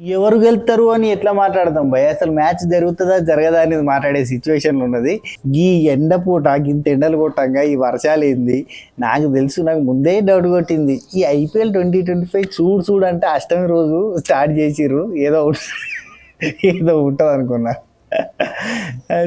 ఎవరు గెలుతారు అని ఎట్లా మాట్లాడతాం భయ్ అసలు మ్యాచ్ జరుగుతుందా జరగదా అనేది మాట్లాడే సిచ్యువేషన్లు ఉన్నది. ఈ ఎండ పూట ఇంత ఎండలు కొట్టంగా ఈ వర్షాలు ఏంది? నాకు తెలుసు నాకు ముందే డౌట్ కొట్టింది. ఈ ఐపీఎల్ ట్వంటీ ట్వంటీ ఫైవ్ చూడు చూడు అంటే అష్టమి రోజు స్టార్ట్ చేసిర్రు. ఏదో ఒకటి- ఏదో ఉంటుంది అనుకున్నా.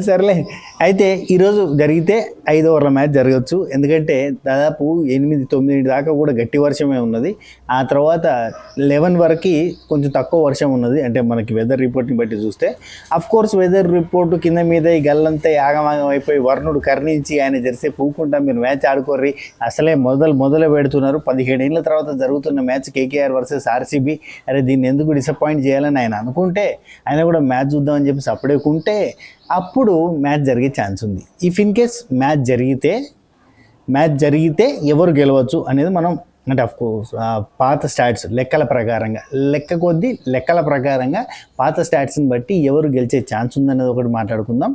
సర్లే. అయితే ఈరోజు జరిగితే ఐదు ఓవర్ల మ్యాచ్ జరగచ్చు. ఎందుకంటే దాదాపు ఎనిమిది తొమ్మిది దాకా కూడా గట్టి వర్షమే ఉన్నది. ఆ తర్వాత లెవెన్ వరకు కొంచెం తక్కువ వర్షం ఉన్నది. అంటే మనకి వెదర్ రిపోర్ట్ని బట్టి చూస్తే. అఫ్ కోర్స్ వెదర్ రిపోర్ట్ కింద మీద ఈ గల్లంతా యాగమాగం అయిపోయి వర్ణుడు కర్ణించి ఆయన జరిసే పూకుంటా మీరు మ్యాచ్ ఆడుకోర్రి. అసలే మొదలు మొదలు పెడుతున్నారు. పదిహేడు ఏళ్ళ తర్వాత జరుగుతున్న మ్యాచ్ కేకేఆర్ వర్సెస్ ఆర్సీబీ. అరే దీన్ని ఎందుకు డిసప్పాయింట్ చేయాలని ఆయన అనుకుంటే ఆయన కూడా మ్యాచ్ చూద్దామని చెప్పి ఉంటే అప్పుడు మ్యాచ్ జరిగే ఛాన్స్ ఉంది. ఇఫ్ ఇన్ కేస్ మ్యాచ్ జరిగితే మ్యాచ్ జరిగితే ఎవరు గెలవచ్చు అనేది మనం అంటే అఫ్ కోర్స్ పాత స్టాట్స్ లెక్కల ప్రకారంగా లెక్క కొద్దీ లెక్కల ప్రకారంగా పాత స్టాట్స్ని బట్టి ఎవరు గెలిచే ఛాన్స్ ఉందనేది ఒకటి మాట్లాడుకుందాం.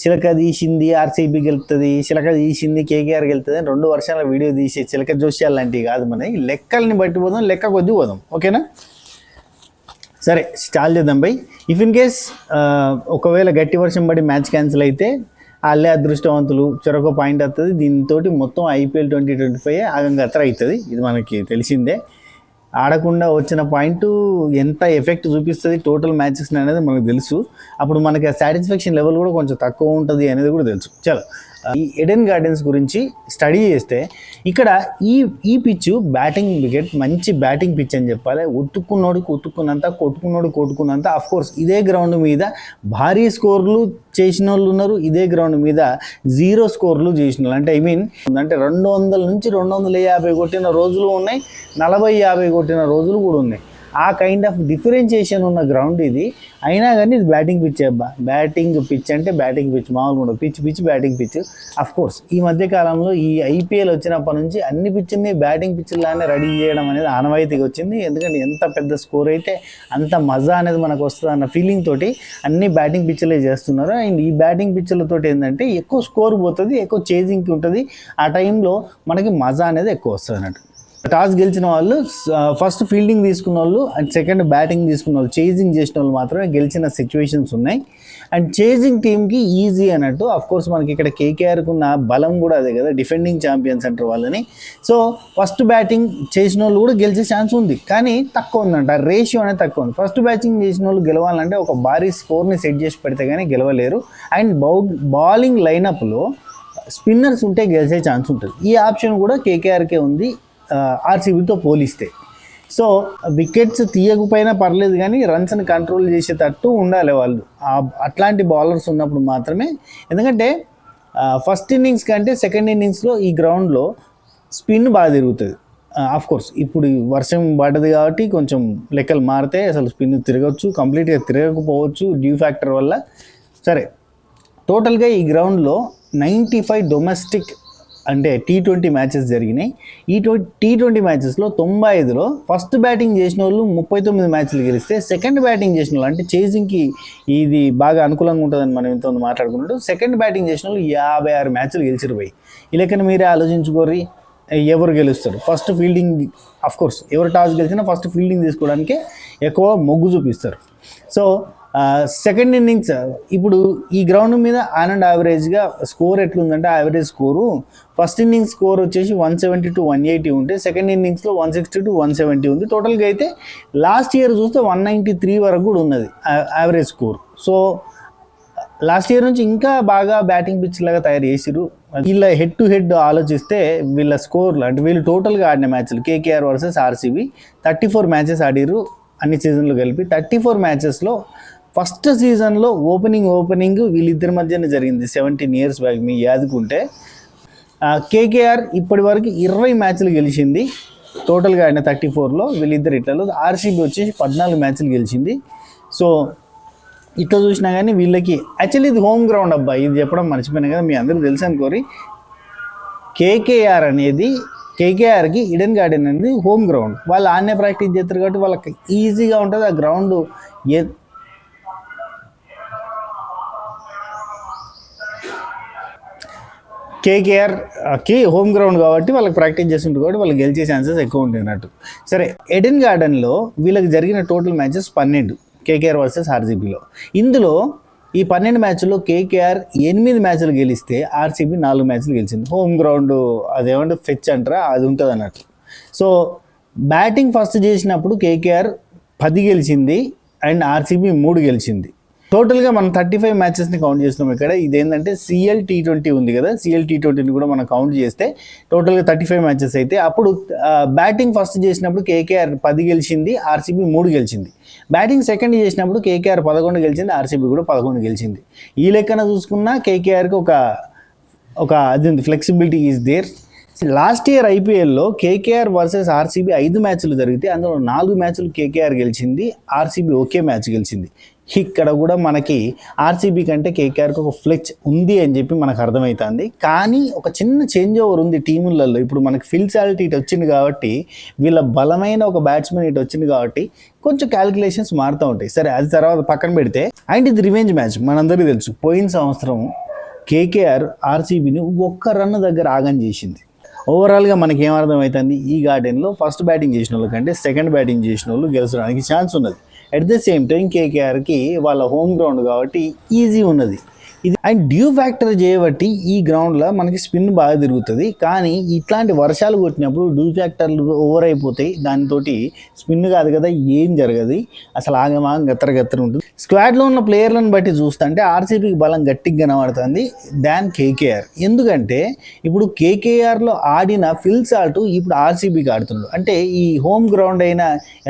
చిలక తీసింది ఆర్సీబీ గెలుస్తుంది చిలక తీసింది కేకేఆర్ గెలుతుంది అని రెండు వర్షాల వీడియో తీసి చిలక జోష్యాలు లాంటివి కాదు మనకి లెక్కల్ని బట్టి పోదాం లెక్క కొద్దీ పోదాం. ఓకేనా సరే స్టాల్ చేద్దాం బై. ఇఫ్ ఇన్ కేస్ ఒకవేళ గట్టి వర్షం పడి మ్యాచ్ క్యాన్సిల్ అయితే వాళ్ళే అదృష్టవంతులు చొరొక పాయింట్ వస్తుంది దీంతో మొత్తం ఐపీఎల్ ట్వంటీ ట్వంటీ ఫైవ్ ఆగంగత్ర అవుతుంది ఇది మనకి తెలిసిందే. ఆడకుండా వచ్చిన పాయింట్ ఎంత ఎఫెక్ట్ చూపిస్తుంది టోటల్ మ్యాచెస్ అనేది మనకు తెలుసు. అప్పుడు మనకి సాటిస్ఫాక్షన్ లెవెల్ కూడా కొంచెం తక్కువ ఉంటుంది అనేది కూడా తెలుసు. చలో. ఈ ఎడెన్ గార్డెన్స్ గురించి స్టడీ చేస్తే ఇక్కడ ఈ ఈ పిచ్ బ్యాటింగ్ వికెట్ మంచి బ్యాటింగ్ పిచ్ అని చెప్పాలి. ఉతుక్కున్నోడికి ఉతుక్కున్నంత కొట్టుకున్నోడు కొట్టుకున్నంత అఫ్ కోర్స్ ఇదే గ్రౌండ్ మీద భారీ స్కోర్లు చేసిన వాళ్ళు ఉన్నారు. ఇదే గ్రౌండ్ మీద జీరో స్కోర్లు చేసిన వాళ్ళు అంటే ఐ మీన్ అంటే రెండు వందల నుంచి రెండు వందల యాభై కొట్టిన రోజులు ఉన్నాయి. నలభై యాభై కొట్టిన రోజులు కూడా ఉన్నాయి. ఆ కైండ్ ఆఫ్ డిఫరెన్షియేషన్ ఉన్న గ్రౌండ్ ఇది. అయినా కానీ ఇది బ్యాటింగ్ పిచ్ అబ్బా. బ్యాటింగ్ పిచ్ అంటే బ్యాటింగ్ పిచ్ మామూలుగా ఉండదు. Pitch pitch batting pitch of course ఈ మధ్య కాలంలో ఈ ఐపీఎల్ వచ్చినప్పటి నుంచి అన్ని పిచ్చుల్ని బ్యాటింగ్ పిచ్లానే రెడీ చేయడం అనేది ఆనవాయితీగా వచ్చింది. ఎందుకంటే ఎంత పెద్ద స్కోర్ అయితే అంత మజా అనేది మనకు వస్తుంది అన్న ఫీలింగ్ తోటి అన్ని బ్యాటింగ్ పిచ్లే చేస్తున్నారు. అండ్ ఈ బ్యాటింగ్ పిచ్లతో ఏంటంటే ఎక్కువ స్కోర్ పోతుంది ఎక్కువ చేజింగ్కి ఉంటుంది. ఆ టైంలో మనకి మజా అనేది ఎక్కువ వస్తుంది అన్నట్టు టాస్ గెలిచిన వాళ్ళు ఫస్ట్ ఫీల్డింగ్ తీసుకున్న వాళ్ళు అండ్ సెకండ్ బ్యాటింగ్ తీసుకున్న వాళ్ళు చేజింగ్ చేసిన వాళ్ళు మాత్రమే గెలిచిన సిచ్యువేషన్స్ ఉన్నాయి. అండ్ చేజింగ్ టీమ్కి ఈజీ అన్నట్టు అఫ్ కోర్స్ మనకి ఇక్కడ కేకేఆర్కి ఉన్న బలం కూడా అదే కదా డిఫెండింగ్ ఛాంపియన్స్ అంటారు వాళ్ళని. సో ఫస్ట్ బ్యాటింగ్ చేసిన వాళ్ళు కూడా గెలిచే ఛాన్స్ ఉంది. కానీ తక్కువ ఉందంట రేషియో అనేది తక్కువ ఉంది. ఫస్ట్ బ్యాటింగ్ చేసిన వాళ్ళు గెలవాలంటే ఒక భారీ స్కోర్ని సెట్ చేసి పెడితే కానీ గెలవలేరు. అండ్ బౌ బౌలింగ్ లైనప్లో స్పిన్నర్స్ ఉంటే గెలిచే ఛాన్స్ ఉంటుంది. ఈ ఆప్షన్ కూడా కేకేఆర్కే ఉంది. ఆర్సీబీతో పోలిస్తే. సో వికెట్స్ తీయకపోయినా పర్లేదు కానీ రన్స్ని కంట్రోల్ చేసేటట్టు ఉండాలి వాళ్ళు. అట్లాంటి బౌలర్స్ ఉన్నప్పుడు మాత్రమే. ఎందుకంటే ఫస్ట్ ఇన్నింగ్స్ కంటే సెకండ్ ఇన్నింగ్స్లో ఈ గ్రౌండ్లో స్పిన్ బాగా తిరుగుతుంది. కోర్స్ ఇప్పుడు వర్షం పడ్డది కాబట్టి కొంచెం లెక్కలు మారితే అసలు స్పిన్ తిరగచ్చు కంప్లీట్గా తిరగకపోవచ్చు డ్యూ ఫ్యాక్టర్ వల్ల. సరే టోటల్గా ఈ గ్రౌండ్లో నైంటీ ఫైవ్ డొమెస్టిక్ అంటే టీ ట్వంటీ మ్యాచెస్ జరిగినాయి. ఈ ట్వంటీ టీ ట్వంటీ మ్యాచెస్లో తొంభై ఐదులో ఫస్ట్ బ్యాటింగ్ చేసిన వాళ్ళు ముప్పై తొమ్మిది మ్యాచ్లు గెలిస్తే సెకండ్ బ్యాటింగ్ చేసిన వాళ్ళు అంటే చేసింగ్కి ఇది బాగా అనుకూలంగా ఉంటుందని మనం ఇంతమంది మాట్లాడుకున్నట్టు సెకండ్ బ్యాటింగ్ చేసిన వాళ్ళు యాభై ఆరు మ్యాచ్లు గెలిచిరు పోయి ఈ లెక్కన మీరే ఆలోచించుకోర్రి ఎవరు గెలుస్తారు? ఫస్ట్ ఫీల్డింగ్ అఫ్ కోర్స్ ఎవరు టాస్ గెలిచినా ఫస్ట్ ఫీల్డింగ్ తీసుకోవడానికి ఎక్కువ మొగ్గు చూపిస్తారు. సో సెకండ్ ఇన్నింగ్స్ ఇప్పుడు ఈ గ్రౌండ్ మీద ఆన్ అండ్ యావరేజ్గా స్కోర్ ఎట్లుందంటే average score first innings score వచ్చేసి one seventy to one eighty ఉంటే సెకండ్ ఇన్నింగ్స్లో one sixty to one seventy ఉంది. టోటల్గా అయితే లాస్ట్ ఇయర్ చూస్తే వన్ నైంటీ త్రీ వరకు కూడా ఉన్నది average score so last year నుంచి ఇంకా బాగా బ్యాటింగ్ పిచ్ లాగా తయారు చేసిరు వీళ్ళ హెడ్ టు హెడ్ ఆలోచిస్తే వీళ్ళ స్కోర్లు అంటే వీళ్ళు టోటల్గా ఆడిన మ్యాచ్లు KKR versus RCB thirty four matches ఆడిరు అన్ని సీజన్లు కలిపి. థర్టీ ఫోర్ మ్యాచెస్లో ఫస్ట్ సీజన్లో ఓపెనింగ్ ఓపెనింగ్ వీళ్ళిద్దరి మధ్యనే జరిగింది. సెవెంటీన్ ఇయర్స్ బ్యాక్ మీ యాదుకుంటే. కేకేఆర్ ఇప్పటి వరకు ఇరవై మ్యాచ్లు గెలిచింది. టోటల్గా ఆయన థర్టీ ఫోర్లో వీళ్ళిద్దరు ఇట్లలో ఆర్సీబీ వచ్చేసి పద్నాలుగు మ్యాచ్లు గెలిచింది. సో ఇట్లా చూసినా కానీ వీళ్ళకి యాక్చువల్లీ ఇది హోమ్ గ్రౌండ్ అబ్బా. ఇది చెప్పడం మర్చిపోయినా కదా మీ అందరూ తెలుసు అనుకోరి. కేకేఆర్ అనేది కేకేఆర్కి ఇడెన్ గార్డెన్ అనేది హోమ్ గ్రౌండ్. వాళ్ళు ఆన్నే ప్రాక్టీస్ చేస్తారు కాబట్టి వాళ్ళకి ఈజీగా ఉంటుంది. ఆ గ్రౌండ్ ఏ కేకేఆర్కి హోమ్ గ్రౌండ్ కాబట్టి వాళ్ళకి ప్రాక్టీస్ చేస్తుంటే కాబట్టి వాళ్ళకి గెలిచే ఛాన్సెస్ ఎక్కువ ఉంటాయి అన్నట్టు. సరే ఎడెన్ గార్డెన్లో వీళ్ళకి జరిగిన టోటల్ మ్యాచెస్ పన్నెండు కేకేఆర్ వర్సెస్ ఆర్సీబీలో. ఇందులో ఈ పన్నెండు మ్యాచ్ల్లో కేకేఆర్ ఎనిమిది మ్యాచ్లు గెలిస్తే ఆర్సీబీ నాలుగు మ్యాచ్లు గెలిచింది. హోమ్ గ్రౌండ్ అదేమంటే ఫెచ్ అంటారా? అది ఉంటుంది అన్నట్టు. సో బ్యాటింగ్ ఫస్ట్ చేసినప్పుడు కేకేఆర్ పది గెలిచింది అండ్ ఆర్సీబీ మూడు గెలిచింది. టోటల్గా మనం థర్టీ ఫైవ్ మ్యాచెస్ని కౌంట్ చేస్తున్నాం ఇక్కడ. ఇదేంటంటే సిఎల్ టీ ట్వంటీ ఉంది కదా. సిఎల్ టీ ట్వంటీని కూడా మనం కౌంట్ చేస్తే టోటల్గా థర్టీ ఫైవ్ మ్యాచెస్ అయితే అప్పుడు బ్యాటింగ్ ఫస్ట్ చేసినప్పుడు కేకేఆర్ పది గెలిచింది ఆర్సీబీ మూడు గెలిచింది. బ్యాటింగ్ సెకండ్ చేసినప్పుడు కేకేఆర్ పదకొండు గెలిచింది ఆర్సీబీ కూడా పదకొండు గెలిచింది. ఈ లెక్కన చూసుకున్నా కేకేఆర్కి ఒక ఒక అది ఉంది flexibility is there. Last year ఐపీఎల్లో కేకేఆర్ వర్సెస్ ఆర్సీబీ ఐదు మ్యాచ్లు జరిగితే అందులో నాలుగు మ్యాచ్లు కేకేఆర్ గెలిచింది ఆర్సీబీ ఒకే మ్యాచ్ గెలిచింది. ఇక్కడ కూడా మనకి ఆర్సీబీ కంటే కేకేఆర్కి ఒక ఫ్లెచ్ ఉంది అని చెప్పి మనకు అర్థమవుతుంది కానీ ఒక చిన్న చేంజ్ ఓవర్ ఉంది టీములలో. ఇప్పుడు మనకి ఫిల్సాలిటీ ఇటు వచ్చింది కాబట్టి వీళ్ళ బలమైన ఒక బ్యాట్స్మెన్ ఇటు వచ్చింది కాబట్టి కొంచెం క్యాలిక్యులేషన్స్ మారుతూ ఉంటాయి. సరే అది తర్వాత పక్కన పెడితే అండ్ ఇది రివెంజ్ మ్యాచ్ మనందరికీ తెలుసు పోయిన సంవత్సరం కేకేఆర్ ఆర్సీబీని ఒక్క రన్ దగ్గర ఆగం చేసింది. ఓవరాల్గా మనకి ఏమర్థమవుతుంది ఈ గార్డెన్లో ఫస్ట్ బ్యాటింగ్ చేసిన వాళ్ళ కంటే సెకండ్ బ్యాటింగ్ చేసిన వాళ్ళు గెలిచడానికి ఛాన్స్ ఉన్నది. అట్ ద సేమ్ టైం కేకేఆర్కి వాళ్ళ హోమ్ గ్రౌండ్ కాబట్టి ఈజీ ఉన్నది. ఇది అండ్ డ్యూ ఫ్యాక్టర్ చేయబట్టి ఈ గ్రౌండ్లో మనకి స్పిన్ బాగా తిరుగుతుంది. కానీ ఇట్లాంటి వర్షాలు కొట్టినప్పుడు డ్యూ ఫ్యాక్టర్లు ఓవర్ అయిపోతాయి. దానితో స్పిన్ కాదు కదా ఏం జరగదు. అసలు ఆగమాగం గత్తర గత్తర ఉంటుంది. స్క్వాడ్లో ఉన్న ప్లేయర్లను బట్టి చూస్తుంటే ఆర్సీబీకి బలం గట్టిగా కనబడుతుంది. దాన్ కేకేఆర్ ఎందుకంటే ఇప్పుడు కేకేఆర్లో ఆడిన ఫిల్ సాల్ట్ ఇప్పుడు ఆర్సీబీకి ఆడుతున్నాడు. అంటే ఈ హోమ్ గ్రౌండ్ అయిన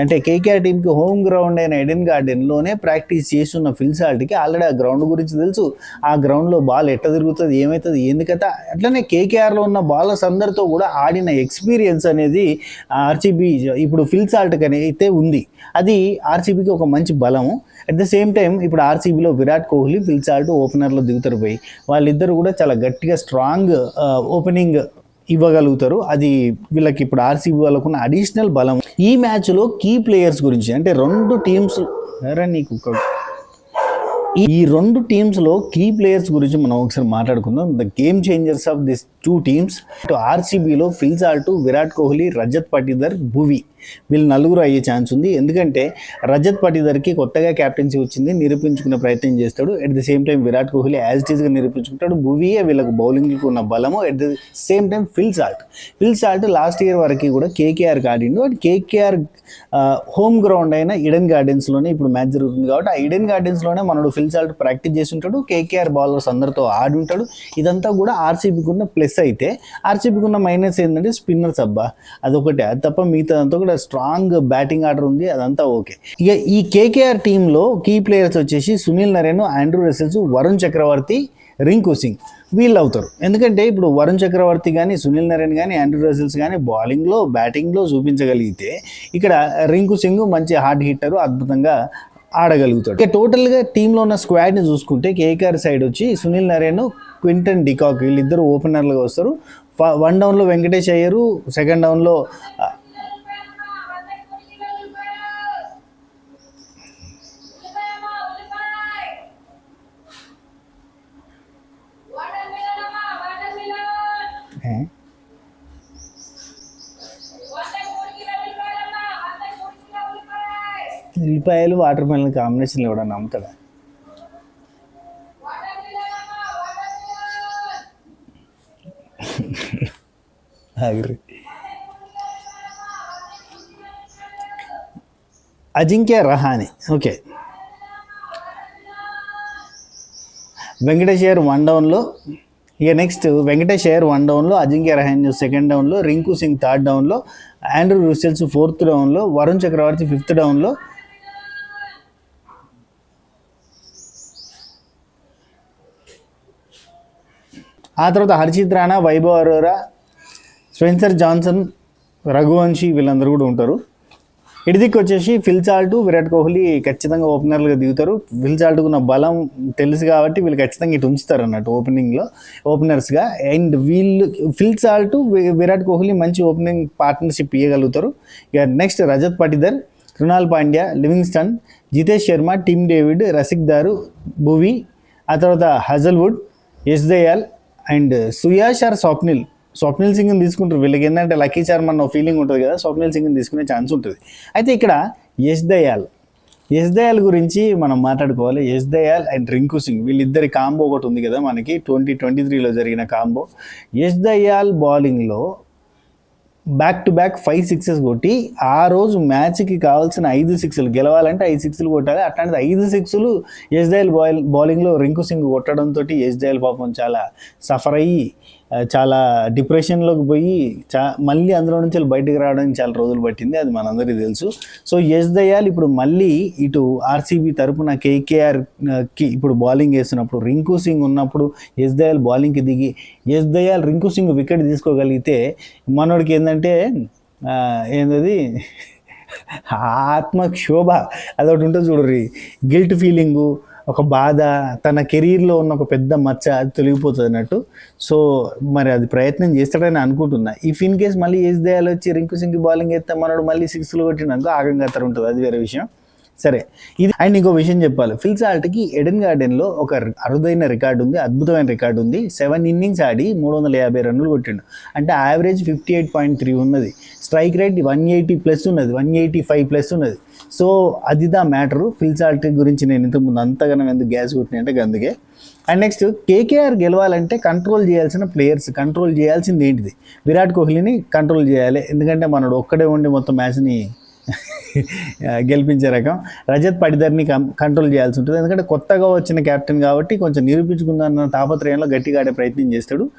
అంటే కేకేఆర్ టీంకి హోమ్ గ్రౌండ్ అయిన ఎడెన్ గార్డెన్లోనే ప్రాక్టీస్ చేస్తున్న ఫిల్ సాల్ట్కి ఆల్రెడీ ఆ గ్రౌండ్ గురించి తెలుసు. ఆ గ్రౌండ్లో బాల్ ఎట్ట తిరుగుతుంది ఏమవుతుంది ఎందుకంటే అట్లనే కేకేఆర్లో ఉన్న బాలర్స్ అందరితో కూడా ఆడిన ఎక్స్పీరియన్స్ అనేది ఆర్సీబీ ఇప్పుడు ఫిల్ సాల్ట్ అయితే ఉంది. అది ఆర్సీబీకి ఒక మంచి బలము. అట్ ద సేమ్ టైం ఇప్పుడు ఆర్సీబీలో విరాట్ కోహ్లీ ఫిల్ సాల్ట్ ఓపెనర్లో దిగుతారు పోయి వాళ్ళిద్దరు కూడా చాలా గట్టిగా స్ట్రాంగ్ ఓపెనింగ్ ఇవ్వగలుగుతారు. అది వీళ్ళకి ఇప్పుడు ఆర్సీబీ వాళ్ళకున్న అడిషనల్ బలం ఈ మ్యాచ్లో కీ ప్లేయర్స్ గురించి అంటే రెండు టీమ్స్ ఎరా నీకు ఈ- రెండు రెండు టీమ్స్లో కీ ప్లేయర్స్ గురించి మనం ఒకసారి మాట్లాడుకుందాం. The game changers of this two teams ఆర్సీబీలో Phil Salt Virat Kohli Rajat Patidar Bhuvi. వీళ్ళు నలుగురు అయ్యే ఛాన్స్ ఉంది. ఎందుకంటే రజత్ పటిదర్కి కొత్తగా క్యాప్టెన్సీ వచ్చింది. నిరూపించుకునే ప్రయత్నం చేస్తాడు. At the same time Virat Kohli as it నిరూపించుకుంటాడు. భువియే వీళ్ళకు బౌలింగ్కి ఉన్న బలము. At the same time Phil Salt Phil Salt last year వరకు కూడా కేకేఆర్కి ఆడిండు. అండ్ కేకేఆర్ హోమ్ గ్రౌండ్ అయిన ఇడెన్ గార్డెన్స్లోనే ఇప్పుడు మ్యాచ్ జరుగుతుంది కాబట్టి ఆ ఇడెన్ గార్డెన్స్లోనే మనడు ఫిల్ సాల్ట్ ప్రాక్టీస్ చేసి ఉంటాడు. కేకేఆర్ బౌలర్స్ అందరితో ఆడి ఉంటాడు. ఇదంతా కూడా ఆర్సీబీకి ఉన్న ప్లస్ అయితే ఆర్సీబీకి ఉన్న మైనస్ ఏంటంటే స్పిన్నర్స్ అబ్బా. అదొకటే. అది తప్ప మిగతాదంతా కూడా స్ట్రాంగ్ బ్యాటింగ్ ఆర్డర్ ఉంది అదంతా ఓకే. ఇక ఈ కేకేఆర్ టీంలో కీ ప్లేయర్స్ వచ్చేసి సునీల్ నరేన్ ఆండ్రూ రెసెల్స్ వరుణ్ చక్రవర్తి రింకు సింగ్ వీళ్ళు అవుతారు ఎందుకంటే ఇప్పుడు వరుణ్ చక్రవర్తి కానీ సునీల్ నరేన్ కానీ ఆండ్రూ రసిల్స్ కానీ బౌలింగ్లో బ్యాటింగ్లో చూపించగలిగితే ఇక్కడ రింకు సింగ్ మంచి హార్డ్ హిట్టరు అద్భుతంగా ఆడగలుగుతాడు. ఇక టోటల్గా టీంలో ఉన్న స్క్వాడ్ని చూసుకుంటే కేకేఆర్ సైడ్ వచ్చి సునీల్ నరేన్ క్వింటన్ డికాక్ వీళ్ళిద్దరు ఓపెనర్లుగా వస్తారు. వన్ డౌన్లో వెంకటేష్ అయ్యరు సెకండ్ డౌన్లో ఉల్లిపాయలు వాటర్ మెలన్ కాంబినేషన్లు కూడా నమ్ముతాడా అజింక్య రహాని. ఓకే. వెంకటేష్ అయ్యర్ వన్ డౌన్లో. ఇక నెక్స్ట్ వెంకటేష్ అయ్యర్ వన్ డౌన్లో అజింక్య రహాని సెకండ్ డౌన్లో రింకు సింగ్ థర్డ్ డౌన్లో ఆండ్రూ రుసెల్స్ ఫోర్త్ డౌన్లో వరుణ్ చక్రవర్తి ఫిఫ్త్ డౌన్లో ఆ తర్వాత హర్షిత్ రాణా వైభవ్ అరోరా స్పెన్సర్ జాన్సన్ రఘువంశీ వీళ్ళందరూ కూడా ఉంటారు. ఇడిదికి వచ్చేసి ఫిల్చాల్టు విరాట్ కోహ్లీ ఖచ్చితంగా ఓపెనర్లుగా దిగుతారు. ఫిల్ ఉన్న బలం తెలుసు కాబట్టి వీళ్ళు ఖచ్చితంగా ఇటు ఉంచుతారు అన్నట్టు ఓపెనింగ్లో ఓపెనర్స్గా. అండ్ వీళ్ళు ఫిల్చాల్టు విరాట్ కోహ్లీ మంచి ఓపెనింగ్ పార్ట్నర్షిప్ ఇవ్వగలుగుతారు ఇక next Rajat Patidar Krunal Pandya Livingstone Jitesh Sharma Tim David Rasikh Dar Bhuvi ఆ తర్వాత Hazlewood Yash Dayal and Suyash or Swapnil. Swapnil సింగ్ని తీసుకుంటారు. వీళ్ళకి ఏంటంటే లక్కీ చార్మ్ అన్న ఫీలింగ్ ఉంటుంది కదా స్వప్నిల్ సింగ్ని తీసుకునే ఛాన్స్ ఉంటుంది. అయితే ఇక్కడ యశ్ దయాల్. యశ్ దయాల్ గురించి మనం మాట్లాడుకోవాలి. యశ్ దయాల్ అండ్ రింకు సింగ్. వీళ్ళిద్దరి కాంబో ఒకటి ఉంది కదా మనకి ట్వంటీ ట్వంటీ త్రీలో జరిగిన కాంబో యశ్ దయాల్ బౌలింగ్లో back to back five sixes కొట్టి ఆ రోజు మ్యాచ్కి కావాల్సిన ఐదు సిక్స్లు గెలవాలంటే ఐదు సిక్స్లు కొట్టాలి. అట్లాంటిది ఐదు సిక్స్లు ఎస్దయల్ బాల్ బౌలింగ్లో రింకు సింగ్ కొట్టడంతో ఎస్దయల్ పాపం చాలా సఫర్ అయ్యి చాలా డిప్రెషన్లోకి పోయి చా మళ్ళీ అందులో నుంచి బయటకు రావడానికి చాలా రోజులు పట్టింది అది మనందరికీ తెలుసు. సో ఎస్ దయాల్ ఇప్పుడు మళ్ళీ ఇటు ఆర్సీబీ తరపున కేకేఆర్కి ఇప్పుడు బౌలింగ్ వేస్తున్నప్పుడు రింకు సింగ్ ఉన్నప్పుడు ఎస్ దయాల్ బౌలింగ్కి దిగి ఎస్ దయాల్ రింకు సింగ్ వికెట్ తీసుకోగలిగితే మనోడికి ఏంటంటే ఏంటది ఆత్మక్షోభ. అదొకటి ఉంటుంది చూడరు గిల్ట్ ఫీలింగు ఒక బాధ తన కెరీర్లో ఉన్న ఒక పెద్ద మచ్చ అది తొలగిపోతుంది అన్నట్టు. సో మరి అది ప్రయత్నం చేస్తాడని అనుకుంటున్నా. ఇఫ్ ఇన్ కేస్ మళ్ళీ ఏజ్ దయాలు వచ్చి రింకు సింగ్ బౌలింగ్ వేస్తే మనోడు మళ్ళీ సిక్స్లు కొట్టినాక ఆగంగా ఉంటుంది. అది వేరే విషయం. సరే ఇది అండ్ ఇంకో విషయం చెప్పాలి. ఫిల్ సాల్ట్కి ఎడెన్ గార్డెన్లో ఒక అరుదైన రికార్డు ఉంది అద్భుతమైన రికార్డు ఉంది. సెవెన్ ఇన్నింగ్స్ ఆడి మూడు వందల యాభై రన్నులు కొట్టిండు. అంటే average fifty eight point three ఉన్నది. Strike rate one eighty plus ఉన్నది వన్ ఎయిటీ ఫైవ్ ప్లస్ ఉన్నది. సో అది దా మ్యాటరు. ఫిల్సాలిటీ గురించి నేను ఇంతకుముందు అంతగానం ఎందుకు గ్యాస్ కొట్టిన అంటే అందుకే అండ్ నెక్స్ట్ కేకేఆర్ గెలవాలంటే కంట్రోల్ చేయాల్సిన ప్లేయర్స్ కంట్రోల్ చేయాల్సింది ఏంటిది? విరాట్ కోహ్లీని కంట్రోల్ చేయాలి. ఎందుకంటే మనడు ఒక్కడే ఉండి మొత్తం మ్యాచ్ని గెలిపించే రకం. రజత్ పడిదర్ని కం- కంట్రోల్ చేయాల్సి ఉంటుంది. ఎందుకంటే కొత్తగా వచ్చిన కెప్టెన్ కాబట్టి కొంచెం నిరూపించుకుందన్న తాపత్రయంలో గట్టిగా ఆడే ప్రయత్నం చేస్తాడు.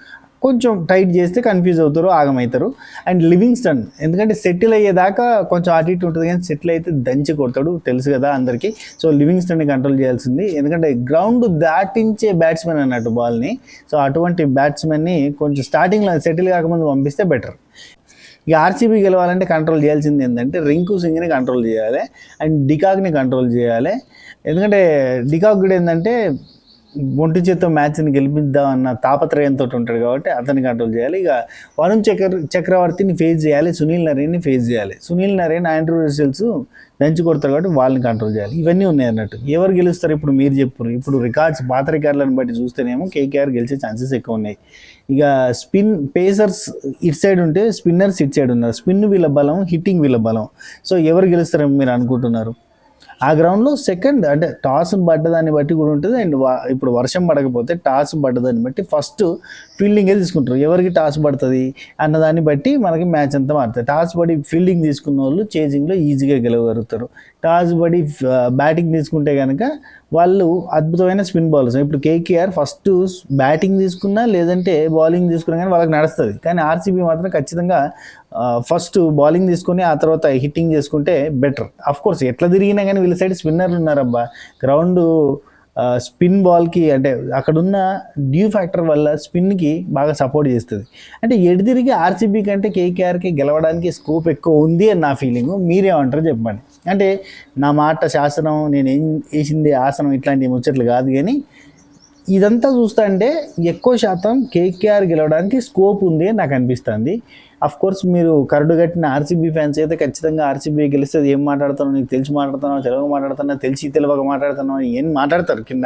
కొంచెం టైట్ చేస్తే కన్ఫ్యూజ్ అవుతారు ఆగమవుతారు అండ్ లివింగ్స్టన్ ఎందుకంటే సెటిల్ అయ్యేదాకా కొంచెం అటు ఇటు ఉంటుంది కానీ సెటిల్ అయితే దంచి కొడతాడు తెలుసు కదా అందరికీ. సో లివింగ్స్టన్ని కంట్రోల్ చేయాల్సింది. ఎందుకంటే గ్రౌండ్ దాటించే బ్యాట్స్మెన్ అన్నట్టు బాల్ని సో అటువంటి బ్యాట్స్మెన్ని కొంచెం స్టార్టింగ్లో సెటిల్ కాకముందు పంపిస్తే బెటర్ ఇక ఆర్సీబీ గెలవాలంటే కంట్రోల్ చేయాల్సింది ఏంటంటే రింకు సింగ్ని కంట్రోల్ చేయాలి అండ్ డికాక్ని కంట్రోల్ చేయాలి. ఎందుకంటే డికాక్ కూడా ఏంటంటే ఒంటి చేత్తో మ్యాచ్ని గెలిపిద్దాం అన్న తాపత్రయంతో ఉంటాడు కాబట్టి అతన్ని కంట్రోల్ చేయాలి. ఇక వరుణ్ చక్ర చక్రవర్తిని ఫేస్ చేయాలి సునీల్ నరేన్ని ఫేస్ చేయాలి. సునీల్ నరేన్ ఆండ్రూ రిసల్స్ దంచి కొడతారు కాబట్టి వాళ్ళని కంట్రోల్ చేయాలి. ఇవన్నీ ఉన్నాయి అన్నట్టు. ఎవరు గెలుస్తారు ఇప్పుడు మీరు చెప్పారు. ఇప్పుడు రికార్డ్స్ పాత రికార్డులను బట్టి చూస్తేనేమో కేకేఆర్ గెలిచే ఛాన్సెస్ ఎక్కువ ఉన్నాయి. ఇక స్పిన్ పేసర్స్ ఇట్ సైడ్ ఉంటే స్పిన్నర్స్ ఇట్ సైడ్ ఉన్నారు. స్పిన్ వీళ్ళ బలం హిట్టింగ్ వీళ్ళ బలం. సో ఎవరు గెలుస్తారని మీరు అనుకుంటున్నారు? ఆ గ్రౌండ్లో సెకండ్ అంటే టాస్ పడ్డదాన్ని బట్టి కూడా ఉంటుంది. అండ్ ఇప్పుడు వర్షం పడకపోతే టాస్ పడ్డదాన్ని బట్టి ఫస్ట్ ఫీల్డింగే తీసుకుంటారు. ఎవరికి టాస్ పడుతుంది అన్న దాన్ని బట్టి మనకి మ్యాచ్ అంతా మారుతుంది. టాస్ పడి ఫీల్డింగ్ తీసుకున్న వాళ్ళు చేజింగ్లో ఈజీగా గెలవగలుగుతారు. టాస్ పడి బ్యాటింగ్ తీసుకుంటే కనుక వాళ్ళు అద్భుతమైన స్పిన్ బౌలర్స్. ఇప్పుడు కేకేఆర్ ఫస్ట్ బ్యాటింగ్ తీసుకున్నా లేదంటే బౌలింగ్ తీసుకున్నా కానీ వాళ్ళకి నడుస్తుంది. కానీ ఆర్సీబీ మాత్రం ఖచ్చితంగా ఫస్ట్ బౌలింగ్ తీసుకొని ఆ తర్వాత హిట్టింగ్ చేసుకుంటే బెటర్ అఫ్ కోర్స్ ఎట్లా తిరిగినా కానీ వీళ్ళ సైడ్ స్పిన్నర్లు ఉన్నారబ్బా. గ్రౌండ్ స్పిన్ బాల్కి అంటే అక్కడున్న డ్యూ ఫ్యాక్టర్ వల్ల స్పిన్కి బాగా సపోర్ట్ చేస్తుంది. అంటే ఎటు తిరిగి ఆర్సీబీ కంటే కేకేఆర్కి గెలవడానికి స్కోప్ ఎక్కువ ఉంది అని నా ఫీలింగ్ మీరేమంటారు చెప్పండి. అంటే నా మాట శాసనం నేను ఏం వేసింది ఆసనం ఇట్లాంటి ముచ్చట్లు కాదు కానీ ఇదంతా చూస్తా అంటే ఎక్కువ శాతం కేకేఆర్ గెలవడానికి స్కోప్ ఉంది అని నాకు అనిపిస్తుంది. అఫ్ కోర్స్ మీరు కరడు కట్టిన ఆర్సీబీ ఫ్యాన్స్ అయితే ఖచ్చితంగా ఆర్సీబీ గెలిస్తే ఏం మాట్లాడుతానో నీకు తెలిసి మాట్లాడుతున్నావు? తెలుగు మాట్లాడుతున్నా తెలిసి తెలియక మాట్లాడుతున్నావు? ఏం మాట్లాడతారు కింద?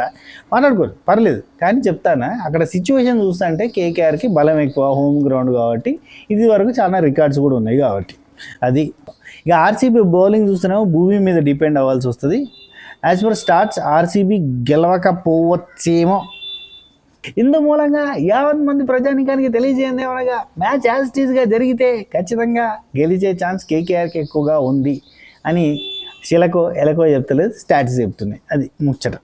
మాట్లాడుకోరు. పర్లేదు. కానీ చెప్తానా? అక్కడ సిచ్యువేషన్ చూస్తా అంటే కేకేఆర్కి బలం ఎక్కువ హోమ్ గ్రౌండ్ కాబట్టి ఇది వరకు చాలా రికార్డ్స్ కూడా ఉన్నాయి కాబట్టి. అది ఇక ఆర్సీబీ బౌలింగ్ చూస్తున్నాము భూమి మీద డిపెండ్ అవ్వాల్సి వస్తుంది. యాజ్ పర్ స్టార్ట్స్ ఆర్సీబీ గెలవకపోవచ్చేమో. ఇందు మూలంగా యావత్ మంది ప్రజానికానికి తెలియజేయండి ఏమనగా మ్యాచ్ యాజ్ టీజ్గా జరిగితే ఖచ్చితంగా గెలిచే ఛాన్స్ కేకేఆర్కి ఎక్కువగా ఉంది అని శిలకో ఎలకో చెప్తలేదు స్టాట్స్ చెప్తున్నాయి. అది ముచ్చట.